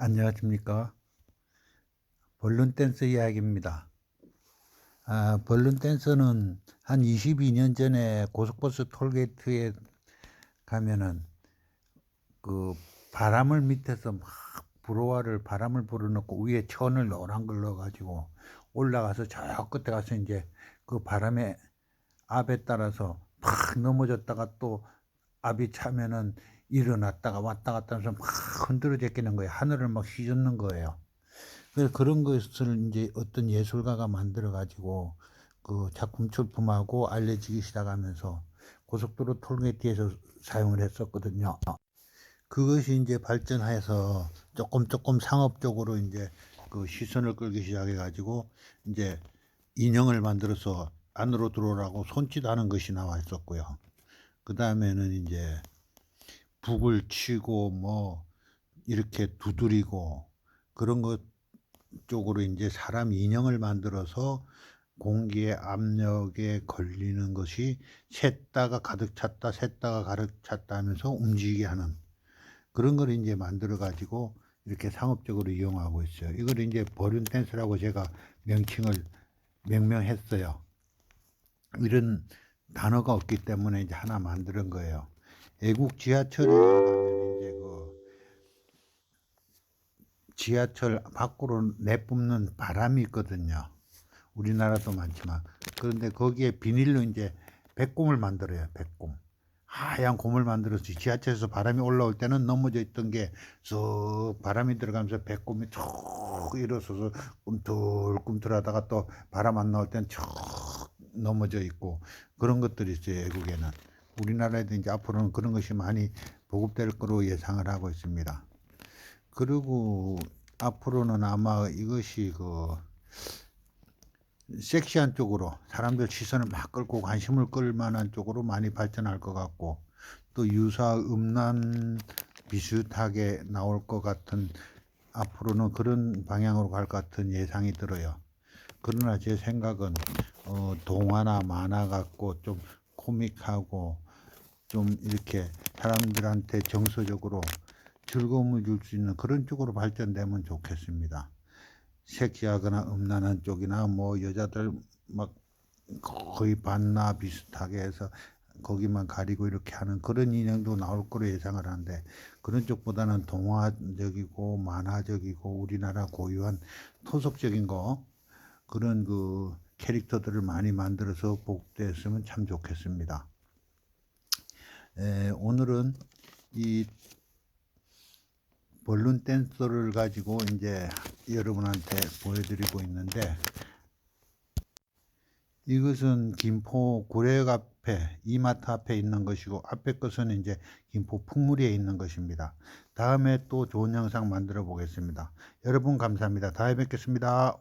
안녕하십니까. 벌룬 댄스 이야기입니다. 아, 벌룬 댄스는 한 22년 전에 고속버스 톨게이트에 가면은 그 바람을 밑에서 막 불어와를 바람을 불어넣고 위에 천을 노란 걸 넣어가지고 올라가서 저 끝에 가서 이제 그 바람의 압에 따라서 팍 넘어졌다가 또 압이 차면은 일어났다가 왔다 갔다 하면서 막 흔들어 제끼는 거예요. 하늘을 막 휘젓는 거예요. 그래서 그런 것을 이제 어떤 예술가가 만들어 가지고 그 작품 출품하고 알려지기 시작하면서 고속도로 톨게이트에서 사용을 했었거든요. 그것이 이제 발전해서 조금 조금 상업적으로 이제 그 시선을 끌기 시작해 가지고 이제 인형을 만들어서 안으로 들어오라고 손짓하는 것이 나와 있었고요. 그 다음에는 이제 북을 치고 뭐 이렇게 두드리고 그런 것 쪽으로 이제 사람 인형을 만들어서 공기의 압력에 걸리는 것이 샜다가 가득 찼다 샜다가 가득 찼다 하면서 움직이게 하는 그런 걸 이제 만들어 가지고 이렇게 상업적으로 이용하고 있어요. 이걸 이제 버륜 댄스라고 제가 명칭을 명명했어요. 이런 단어가 없기 때문에 이제 하나 만드는 거예요. 애국 지하철에 가면 이제 그 지하철 밖으로 내뿜는 바람이 있거든요. 우리나라도 많지만 그런데 거기에 비닐로 이제 백곰을 만들어요. 백곰. 하얀 곰을 만들어서 지하철에서 바람이 올라올 때는 넘어져 있던 게쑥 바람이 들어가면서 백곰이 쭉 일어서서 꿈틀꿈틀하다가 또 바람 안 나올 때는 쭉 넘어져 있고 그런 것들이 있어요. 외국에는. 우리나라에도 이제 앞으로는 그런 것이 많이 보급될 거로 예상을 하고 있습니다. 그리고 앞으로는 아마 이것이 그 섹시한 쪽으로 사람들 시선을 막 끌고 관심을 끌 만한 쪽으로 많이 발전할 것 같고 또 유사 음란 비슷하게 나올 것 같은 앞으로는 그런 방향으로 갈 것 같은 예상이 들어요. 그러나 제 생각은 어, 동화나 만화 같고 좀 코믹하고 좀 이렇게 사람들한테 정서적으로 즐거움을 줄 수 있는 그런 쪽으로 발전되면 좋겠습니다. 섹시하거나 음란한 쪽이나 뭐 여자들 막 거의 반나 비슷하게 해서 거기만 가리고 이렇게 하는 그런 인형도 나올 거로 예상을 하는데 그런 쪽보다는 동화적이고 만화적이고 우리나라 고유한 토속적인 거 그런 그 캐릭터들을 많이 만들어서 복제했으면 참 좋겠습니다. 에, 오늘은 이 벌룬 댄서를 가지고 이제 여러분한테 보여드리고 있는데 이것은 김포 구례역 앞에 이마트 앞에 있는 것이고 앞에 것은 이제 김포 풍물리에 있는 것입니다. 다음에 또 좋은 영상 만들어 보겠습니다. 여러분 감사합니다. 다음에 뵙겠습니다.